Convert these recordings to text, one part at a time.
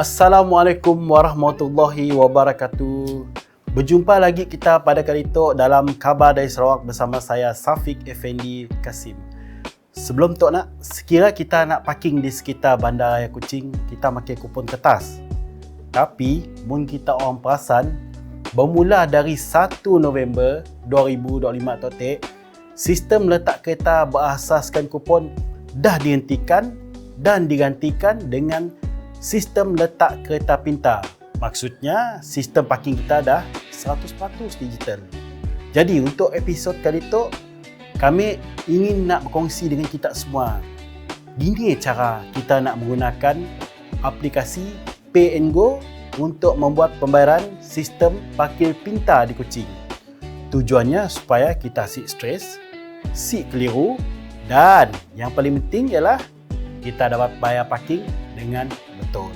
Assalamualaikum warahmatullahi wabarakatuh. Berjumpa lagi kita pada kali itu dalam Khabar dari Sarawak bersama saya Safiq Effendi Kasim. Sebelum tu nak, sekira kita nak parking di sekitar Bandar Raya Kuching, kita pakai kupon kertas. Tapi, mun kita orang perasan, bermula dari 1 November 2025 totek, sistem letak kereta berasaskan kupon dah dihentikan dan digantikan dengan sistem letak kereta pintar. Maksudnya, sistem parking kita dah 100% digital. Jadi, untuk episod kali itu, kami ingin nak berkongsi dengan kita semua. Ini cara kita nak menggunakan aplikasi Pay and Go untuk membuat pembayaran sistem parkir pintar di Kuching. Tujuannya supaya kita si stres, si keliru dan yang paling penting ialah kita dapat bayar parking dengan betul.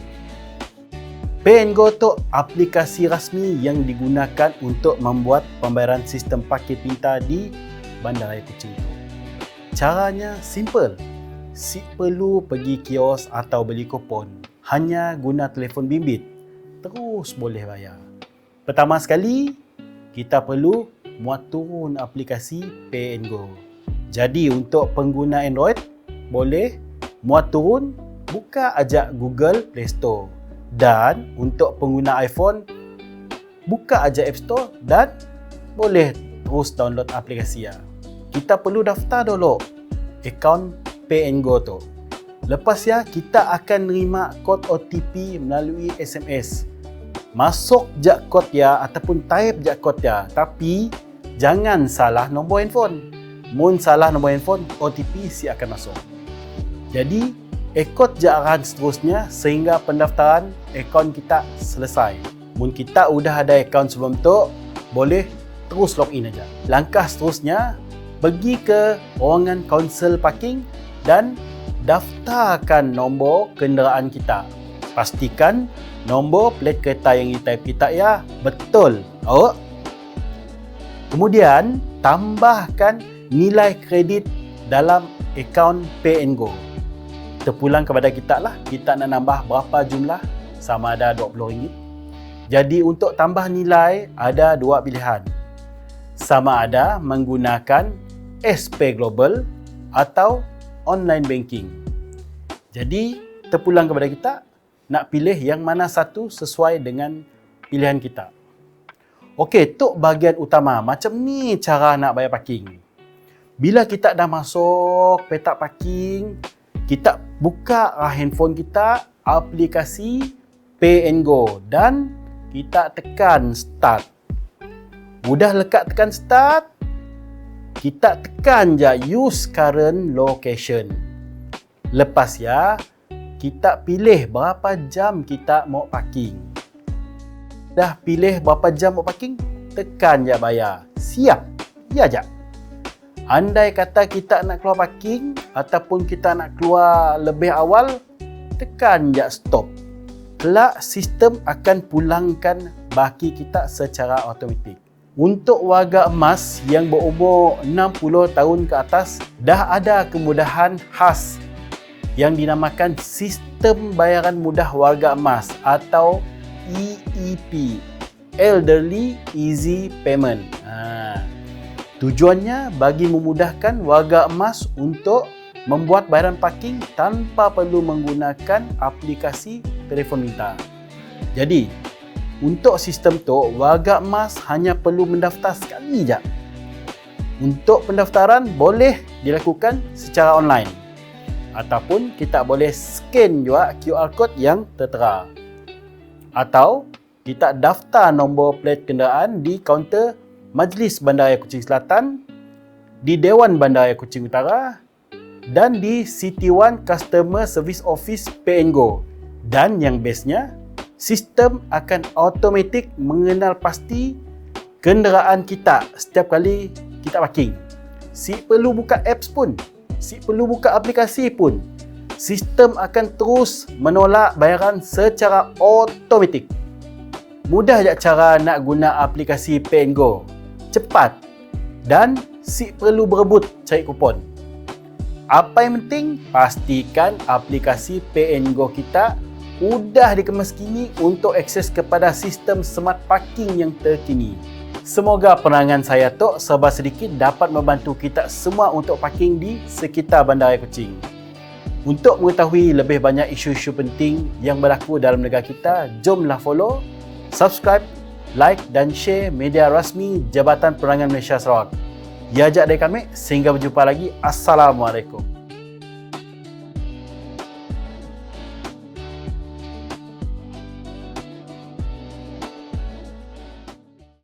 And Go tu aplikasi rasmi yang digunakan untuk membuat pembayaran sistem parkir pintar di Bandaraya Kuching itu. Caranya simple. Si perlu pergi kios atau beli kupon. Hanya guna telefon bimbit. Terus boleh bayar. Pertama sekali, kita perlu muat turun aplikasi Pay and Go. Jadi untuk pengguna Android boleh muat turun buka aja Google Play Store dan untuk pengguna iPhone buka aja App Store dan boleh terus download aplikasi ya. Kita perlu daftar dulu akaun Pay and Go tu. Lepas ya kita akan terima kod OTP melalui SMS. Masuk je kod ya ataupun type je kod ya. Tapi jangan salah nombor handphone. Mun salah nombor handphone, OTP si akan masuk. Jadi, ikut jaran seterusnya sehingga pendaftaran akaun kita selesai. Mun kita sudah ada akaun sebelum tu, boleh terus login aja. Langkah seterusnya, pergi ke ruangan kaunsil parking dan daftarkan nombor kenderaan kita. Pastikan nombor plat kereta yang kita kita ya betul. Oh. Kemudian tambahkan nilai kredit dalam akaun and Go. Terpulang kepada kita lah, kita nak nambah berapa jumlah sama ada RM20. Jadi untuk tambah nilai ada dua pilihan. Sama ada menggunakan SP Global atau online banking. Jadi terpulang kepada kita nak pilih yang mana satu sesuai dengan pilihan kita. Okey, untuk bahagian utama, macam ni cara nak bayar parking. Bila kita dah masuk petak parking, kita buka handphone kita, aplikasi Pay and Go dan kita tekan start. Mudah lekat tekan start, kita tekan je use current location. Lepas ya, kita pilih berapa jam kita mau parking. Dah pilih berapa jam mau parking, tekan je bayar. Siap. Ya, jap. Andai kata kita nak keluar parking ataupun kita nak keluar lebih awal, tekan je stop. Kelak sistem akan pulangkan baki kita secara automatik. Untuk warga emas yang berumur 60 tahun ke atas, dah ada kemudahan khas yang dinamakan Sistem Bayaran Mudah Warga Emas atau EEP, Elderly Easy Payment. Tujuannya bagi memudahkan warga emas untuk membuat bayaran parking tanpa perlu menggunakan aplikasi telefon minta. Jadi, untuk sistem tu, warga emas hanya perlu mendaftar sekali je. Untuk pendaftaran boleh dilakukan secara online ataupun kita boleh scan juga QR code yang tertera. Atau kita daftar nombor plat kenderaan di kaunter Majlis Bandaraya Kuching Selatan, di Dewan Bandaraya Kuching Utara dan di City One Customer Service Office PNGO. Dan yang bestnya, sistem akan automatik mengenal pasti kenderaan kita setiap kali kita parking. Si perlu buka apps pun, si perlu buka aplikasi pun, sistem akan terus menolak bayaran secara automatik. Mudah je cara nak guna aplikasi PNGO cepat dan si perlu berebut cari kupon. Apa yang penting, pastikan aplikasi Pay and Go kita mudah dikemas kini untuk akses kepada sistem smart parking yang terkini. Semoga penerangan saya Tok serba sedikit dapat membantu kita semua untuk parking di sekitar Bandaraya Kuching. Untuk mengetahui lebih banyak isu-isu penting yang berlaku dalam negara kita, jomlah follow, subscribe, like dan share media rasmi Jabatan Penerangan Malaysia Sarawak. Ya ajak dari kami, sehingga berjumpa lagi. Assalamualaikum.